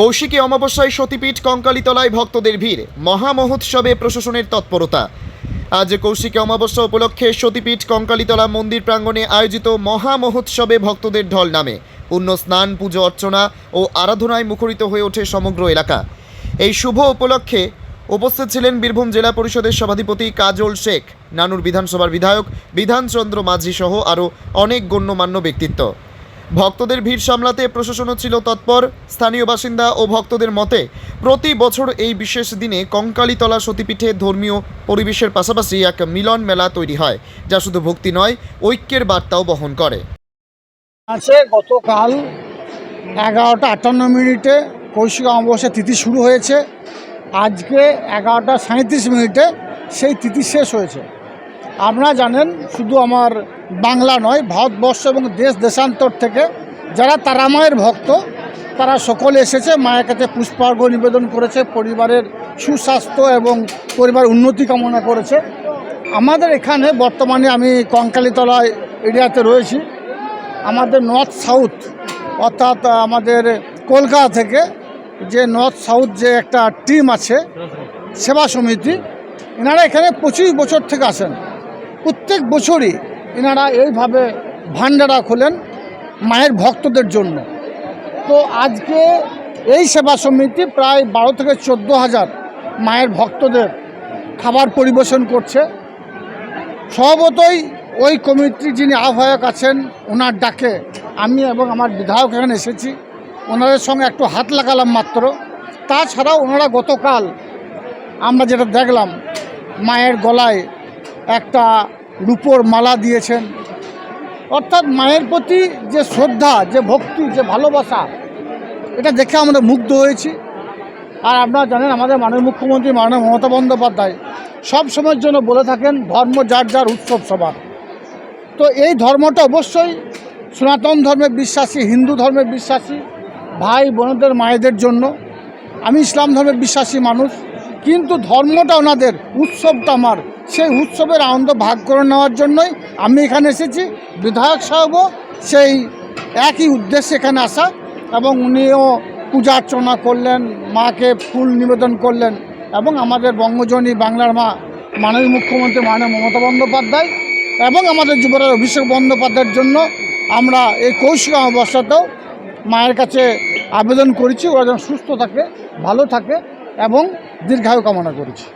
কৌশিকী অমাবস্যায় সতীপীঠ কঙ্কালীতলায় ভক্তদের ভিড়। মহামহোৎসবে প্রশাসনের তৎপরতা। আজ কৌশিকী অমাবস্যা উপলক্ষে সতীপীঠ কঙ্কালীতলা মন্দির প্রাঙ্গণে আয়োজিত মহামহোৎসবে ভক্তদের ঢল নামে। পুণ্য স্নান, পুজো, অর্চনা ও আরাধনায় মুখরিত হয়ে ওঠে সমগ্র এলাকা। এই শুভ উপলক্ষে উপস্থিত ছিলেন বীরভূম জেলা পরিষদের সভাধিপতি কাজল শেখ, নানুর বিধানসভার বিধায়ক বিধানচন্দ্র মাঝি সহ আরও অনেক গণ্যমান্য ব্যক্তিত্ব। ভক্তদের ভিড় সামলাতে প্রশাসনও ছিল তৎপর। স্থানীয় বাসিন্দা ও ভক্তদের মতে, প্রতি বছর এই বিশেষ দিনে কঙ্কালীতলা সতীপীঠে ধর্মীয় পরিবেশের পাশাপাশি এক মিলন মেলা তৈরি হয়, যা শুধু ভক্তি নয়, ঐক্যের বার্তাও বহন করে। আছে, গতকাল এগারোটা আটান্ন মিনিটে কৌশিক অমাবস্যা তিথি শুরু হয়েছে। আজকে এগারোটা সাঁত্রিশ মিনিটে সেই তিথি শেষ হয়েছে। আপনারা জানেন শুধু আমার বাংলা নয়, ভারতবর্ষ এবং দেশ দেশান্তর থেকে যারা তারা মায়ের ভক্ত, তারা সকলে এসেছে, মায়ের কাছে পুষ্পার্ঘ নিবেদন করেছে, পরিবারের সুস্বাস্থ্য এবং পরিবার উন্নতি কামনা করেছে। আমাদের এখানে বর্তমানে আমি কঙ্কালীতলা এরিয়াতে রয়েছি। আমাদের নর্থ সাউথ, অর্থাৎ আমাদের কলকাতা থেকে যে নর্থ সাউথ যে একটা টিম আছে, সেবা সমিতি, এনারা এখানে পঁচিশ বছর থেকে আসেন। প্রত্যেক বছরই এনারা এইভাবে ভান্ডারা খোলেন মায়ের ভক্তদের জন্য। তো আজকে এই সেবা সমিতি প্রায় বারো থেকে চোদ্দ হাজার মায়ের ভক্তদের খাবার পরিবেশন করছে। স্বভাবতই ওই কমিটি যিনি আহ্বায়ক আছেন, ওনার ডাকে আমি এবং আমার বিধায়ক এখানে এসেছি। ওনাদের সঙ্গে একটু হাত লাগালাম মাত্র। তাছাড়াও ওনারা গতকাল আমরা যেটা দেখলাম, মায়ের গলায় একটা রূপোর মালা দিয়েছেন। অর্থাৎ মায়ের প্রতি যে শ্রদ্ধা, যে ভক্তি, যে ভালোবাসা, এটা দেখে আমরা মুগ্ধ হয়েছি। আর আপনারা জানেন, আমাদের মাননীয় মুখ্যমন্ত্রী মাননীয় মমতা বন্দ্যোপাধ্যায় সব সময়ের জন্য বলে থাকেন, ধর্ম যার যার উৎসব সবার। তো এই ধর্মটা অবশ্যই সনাতন ধর্মে বিশ্বাসী, হিন্দু ধর্মে বিশ্বাসী, ভাই বোনদের, মায়েদের জন্য। আমি ইসলাম ধর্মে বিশ্বাসী মানুষ, কিন্তু ধর্মটা ওনাদের, উৎসবটা আমার। সেই উৎসবের আনন্দ ভাগ করে নেওয়ার জন্যই আমি এখানে এসেছি। বিধায়ক সাহেবও সেই একই উদ্দেশ্যে এখানে আসা এবং উনিও পূজা অর্চনা করলেন, মাকে ফুল নিবেদন করলেন এবং আমাদের বঙ্গজনী বাংলার মা মাননীয় মুখ্যমন্ত্রী মাননীয় মমতা বন্দ্যোপাধ্যায় এবং আমাদের যুবরাজ অভিষেক বন্দ্যোপাধ্যায়ের জন্য আমরা এই কৌশিক অমাবস্যাতেও মায়ের কাছে আবেদন করেছি। ওরা যেন সুস্থ থাকে, ভালো থাকে এবং দীর্ঘায়ু কামনা করেছি।